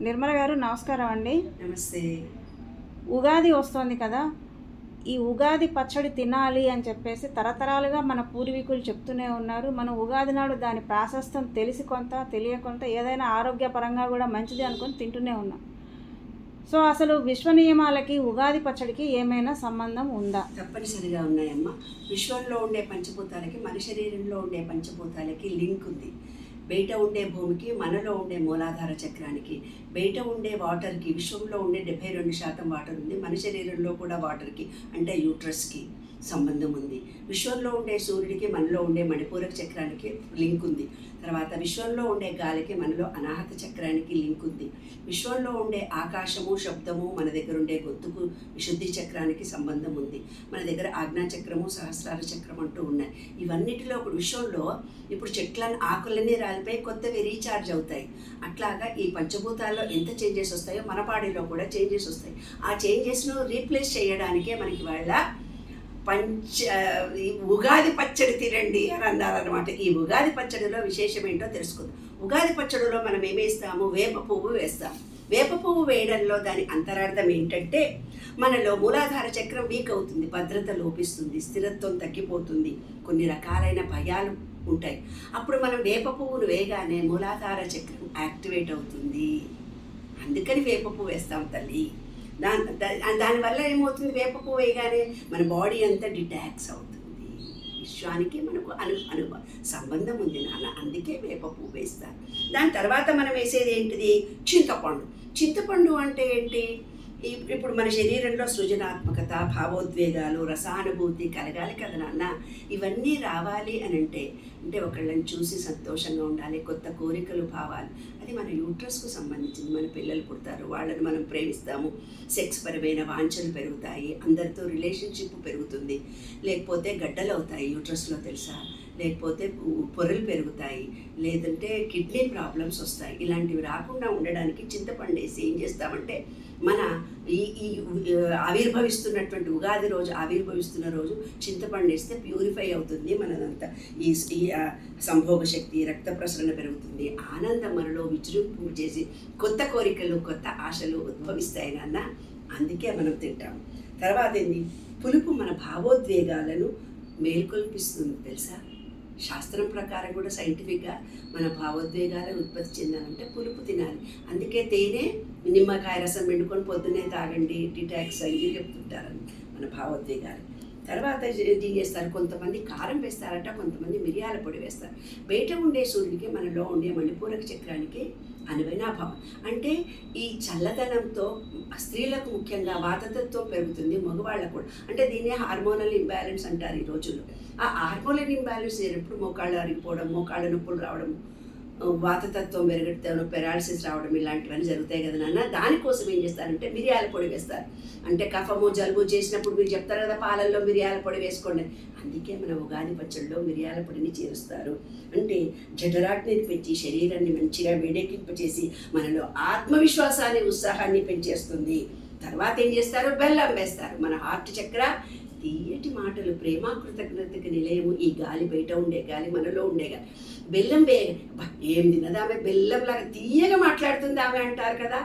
నిర్మల గారు నమస్కారం అండి. నమస్తే. ఉగాది వస్తోంది కదా ఈ ఉగాది పచ్చడి తినాలి అని చెప్పేసి తరతరాలుగా మన పూర్వీకులు చెప్తూనే ఉన్నారు. మనం ఉగాది నాడు దాని ప్రాశస్తం తెలిసి కొంత తెలియకొంత ఏదైనా ఆరోగ్యపరంగా కూడా మంచిది అనుకొని తింటూనే ఉన్నాం. సో అసలు విశ్వ నియమాలకి ఉగాది పచ్చడికి ఏమైనా సంబంధం ఉందా? తప్పనిసరిగా ఉన్నాయమ్మా. విశ్వంలో ఉండే పంచభూతాలకి మన శరీరంలో ఉండే పంచభూతాలకి లింక్ ఉంది. బయట ఉండే భూమికి మనలో ఉండే మూలాధార చక్రానికి బయట ఉండే వాటర్కి విశ్వంలో ఉండే డెబ్బై రెండు శాతం వాటర్ ఉంది. మన శరీరంలో కూడా వాటర్కి అంటే యూట్రస్కి. సంబంధం ఉంది. విశ్వంలో ఉండే సూర్యుడికి మనలో ఉండే మణిపూరక చక్రానికి లింక్ ఉంది. తర్వాత విశ్వంలో ఉండే గాలికి మనలో అనాహత చక్రానికి లింక్ ఉంది. విశ్వంలో ఉండే ఆకాశము శబ్దము మన దగ్గర ఉండే గొంతుకు విశుద్ధి చక్రానికి సంబంధం ఉంది. మన దగ్గర ఆజ్ఞా చక్రము సహస్రార చక్రం అంటూ ఉన్నాయి. ఇవన్నిటిలో ఇప్పుడు విశ్వంలో ఇప్పుడు చెట్లని ఆకులన్నీ రాలిపోయి కొత్తవి రీఛార్జ్ అవుతాయి. అట్లాగా ఈ పంచభూతాల్లో ఎంత చేంజెస్ వస్తాయో మన బాడీలో కూడా చేంజెస్ వస్తాయి. ఆ చేంజెస్ను రీప్లేస్ చేయడానికే మనకి వాళ్ళ పంచ ఉగాది పచ్చడి తినండి అని అన్నారనమాట ఈ ఉగాది పచ్చడిలో విశేషం ఏంటో తెలుసుకుందాం. ఉగాది పచ్చడిలో మనం ఏమేస్తాము వేప పువ్వు వేస్తాం. వేప పువ్వు వేయడంలో దాని అంతరార్థం ఏంటంటే మనలో మూలాధార చక్రం వీక్ అవుతుంది భద్రత లోపిస్తుంది స్థిరత్వం తగ్గిపోతుంది కొన్ని రకాలైన భయాలు ఉంటాయి. అప్పుడు మనం వేప పువ్వును వేయగానే మూలాధార చక్రం యాక్టివేట్ అవుతుంది. అందుకని వేప పువ్వు వేస్తాం తల్లి. దాని దానివల్ల ఏమవుతుంది? వేప పువ్వు వేయగానే మన బాడీ అంతా డిటాక్స్ అవుతుంది. విశ్వానికి మనకు అను అను సంబంధం ఉంది. నాన్న అందుకే వేప పువ్వు వేస్తారు. దాని తర్వాత మనం వేసేది ఏంటిది? చింతపండు. చింతపండు అంటే ఏంటి? ఇప్పుడు మన శరీరంలో సృజనాత్మకత భావోద్వేగాలు రసానుభూతి కలగాలి కదా నాన్న? ఇవన్నీ రావాలి అని అంటే అంటే ఒకళ్ళని చూసి సంతోషంగా ఉండాలి కొత్త కోరికలు భావాలు. అది మన యూట్రస్కు సంబంధించింది. మన పిల్లలు పుడతారు వాళ్ళని మనం ప్రేమిస్తాము. సెక్స్ పరమైన వాంఛలు పెరుగుతాయి అందరితో రిలేషన్షిప్ పెరుగుతుంది. లేకపోతే గడ్డలు అవుతాయి యూట్రస్లో తెలుసా? లేకపోతే పొరలు పెరుగుతాయి. లేదంటే కిడ్నీ ప్రాబ్లమ్స్ వస్తాయి. ఇలాంటివి రాకుండా ఉండడానికి చింతపండు వేసి ఏం చేస్తామంటే మన ఈ ఈ ఆవిర్భవిస్తున్నటువంటి ఉగాది రోజు ఆవిర్భవిస్తున్న రోజు చింతపండు వేస్తే ప్యూరిఫై అవుతుంది మనదంతా. ఈ ఈ సంభోగ శక్తి రక్త ప్రసరణ పెరుగుతుంది. ఆనందం మనలో విజృంపు చేసి కొత్త కోరికలు కొత్త ఆశలు ఉద్భవిస్తాయి నాన్న. అందుకే మనం తింటాం. తర్వాత ఏంది? పులుపు మన భావోద్వేగాలను మేల్కొల్పిస్తుంది తెలుసా? శాస్త్రం ప్రకారం కూడా సైంటిఫిక్గా మన భావోద్వేగాలు ఉత్పత్తి చెందాలంటే పులుపు తినాలి. అందుకే తేనె నిమ్మకాయ రసం పిండుకొని పొద్దున్నే తాగండి. డిటాక్స్ అయ్యి చెప్తుంటారు మన భావోద్వేగాలు. తర్వాత ఏం చేస్తారు? కొంతమంది కారం వేస్తారట కొంతమంది మిరియాల పొడి వేస్తారు. బయట ఉండే సూర్యుడికి మనలో ఉండే మణిపూరక చక్రానికి అనువైనాభావం అంటే ఈ చల్లదనంతో స్త్రీలకు ముఖ్యంగా వాతతత్వం పెరుగుతుంది మగవాళ్ళకు కూడా. అంటే దీన్నే హార్మోనల్ ఇంబ్యాలెన్స్ అంటారు ఈ రోజుల్లో. ఆ హార్మోనల్ ఇంబ్యాలెన్స్ ఎప్పుడు మోకాళ్ళు అరిగిపోవడం మోకాళ్ళ నొప్పులు రావడం వాతతత్వం పెరగడం పెరాలసిస్ రావడం ఇలాంటివన్నీ జరుగుతాయి కదా నాన్న. దానికోసం ఏం చేస్తారంటే మిరియాల పొడి వేస్తారు. అంటే కఫము జలుబు చేసినప్పుడు మీరు చెప్తారు కదా పాలల్లో మిరియాల పొడి వేసుకోండి. అందుకే మన ఉగాది పచ్చడిలో మిరియాల పొడిని చేరుస్తారు. అంటే జఠరాగ్ని పెంచి శరీరాన్ని మంచిగా వేడెక్కింపచేసి మనలో ఆత్మవిశ్వాసాన్ని ఉత్సాహాన్ని పెంచేస్తుంది. తర్వాత ఏం చేస్తారు? బెల్లం వేస్తారు. మన హార్ట్ చక్ర తీయటి మాటలు ప్రేమ కృతజ్ఞతకి నిలయము. ఈ గాలి బయట ఉండే గాలి మనలో ఉండే గాలి బెల్లం వే ఏం తిన్నది ఆమె బెల్లంలాగా తీయగా మాట్లాడుతుంది ఆమె అంటారు కదా.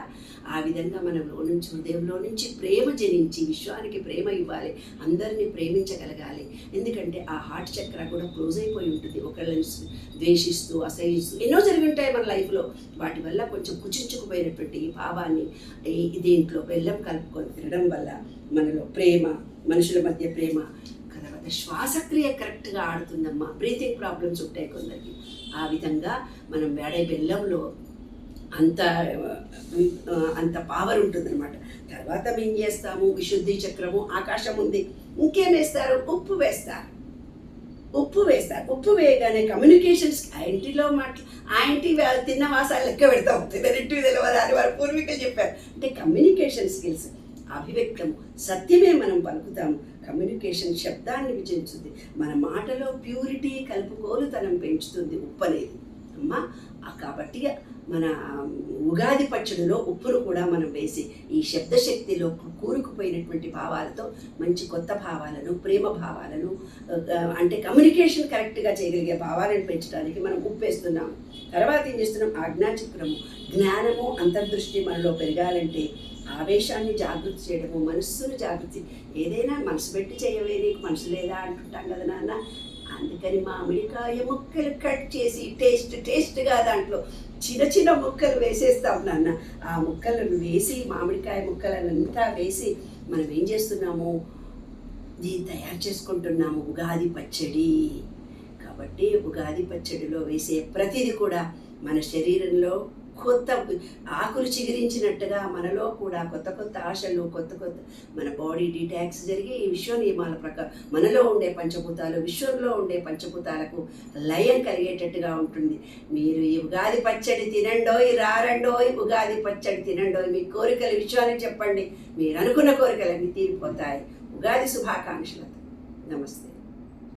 ఆ విధంగా మనంలో నుంచి హృదయంలో నుంచి ప్రేమ జనించి విశ్వానికి ప్రేమ ఇవ్వాలి అందరినీ ప్రేమించగలగాలి. ఎందుకంటే ఆ హార్ట్ చక్ర కూడా క్లోజ్ అయిపోయి ఉంటుంది. ఒకళ్ళని ద్వేషిస్తూ అసహిస్తూ ఎన్నో జరిగి ఉంటాయి మన లైఫ్లో. వాటి వల్ల కొంచెం కుచించుకుపోయినటువంటి ఈ భావాన్ని దేంట్లో దీంట్లో బెల్లం కలుపుకొని తినడం వల్ల మనలో ప్రేమ మనుషుల మధ్య ప్రేమ తర్వాత శ్వాసక్రియ కరెక్ట్గా ఆడుతుందమ్మా. బ్రీతింగ్ ప్రాబ్లమ్స్ ఉంటాయి కొందరికి. ఆ విధంగా మనం వేడే బెల్లంలో అంత అంత పవర్ ఉంటుందన్నమాట. తర్వాత మేము చేస్తాము? విశుద్ధి చక్రము ఆకాశం ఉంది. ఇంకేం వేస్తారు? ఉప్పు వేస్తారు. ఉప్పు వేస్తారు. ఉప్పు వేయగానే కమ్యూనికేషన్స్ ఆ ఇంటిలో మాట్లా ఆ ఇంటి తిన్న వాసాలు లెక్క పెడతాం. తినరింటి తెలియదు అని వారి పూర్వీకులు చెప్పారు. అంటే కమ్యూనికేషన్ స్కిల్స్ అభివ్యక్తము. సత్యమే మనం పలుకుతాము కమ్యూనికేషన్ శబ్దాన్ని విజయించుంది మన మాటలో ప్యూరిటీ కలుపుకోలుతనం పెంచుతుంది. ఉప్పనేది అమ్మా కాబట్టి మన ఉగాది పచ్చడిలో ఉప్పును కూడా మనం వేసి ఈ శబ్దశక్తిలో కూరుకుపోయినటువంటి భావాలతో మంచి కొత్త భావాలను ప్రేమ భావాలను అంటే కమ్యూనికేషన్ కరెక్ట్గా చేయగలిగే భావాలను పెంచడానికి మనం ఉప్పు వేస్తున్నాము తర్వాత ఏం చేస్తున్నాం? ఆజ్ఞాచక్రము. జ్ఞానము అంతర్దృష్టి మనలో పెరగాలంటే ఆవేశాన్ని జాగృతి చేయడము మనస్సును జాగృతి ఏదైనా మనసు పెట్టి చేయవే నీకు మనసు లేదా అంటుంటాం కదా నాన్న. అందుకని మామిడికాయ ముక్కలు కట్ చేసి టేస్ట్ టేస్ట్గా దాంట్లో చిన్న చిన్న ముక్కలు వేసేస్తాం నాన్న. ఆ ముక్కలను వేసి మామిడికాయ ముక్కలనంతా వేసి మనం ఏం చేస్తున్నాము? ఇది తయారు చేసుకుంటున్నాము ఉగాది పచ్చడి. కాబట్టి ఉగాది పచ్చడిలో వేసే ప్రతిదీ కూడా మన శరీరంలో కొత్త ఆకులు చిగిరించినట్టుగా మనలో కూడా కొత్త కొత్త ఆశలు కొత్త కొత్త మన బాడీ డీటాక్స్ జరిగి ఈ విశ్వ నియమాల ప్రకారం మనలో ఉండే పంచభూతాలు విశ్వంలో ఉండే పంచభూతాలకు లయం కలిగేటట్టుగా ఉంటుంది. మీరు ఈ ఉగాది పచ్చడి తినండోయ్ రారండోయ్ ఉగాది పచ్చడి తినండోయ్ మీ కోరికలు విశ్వాన్ని చెప్పండి. మీరు అనుకున్న కోరికలన్నీ తీరిపోతాయి. ఉగాది శుభాకాంక్షలతో నమస్తే.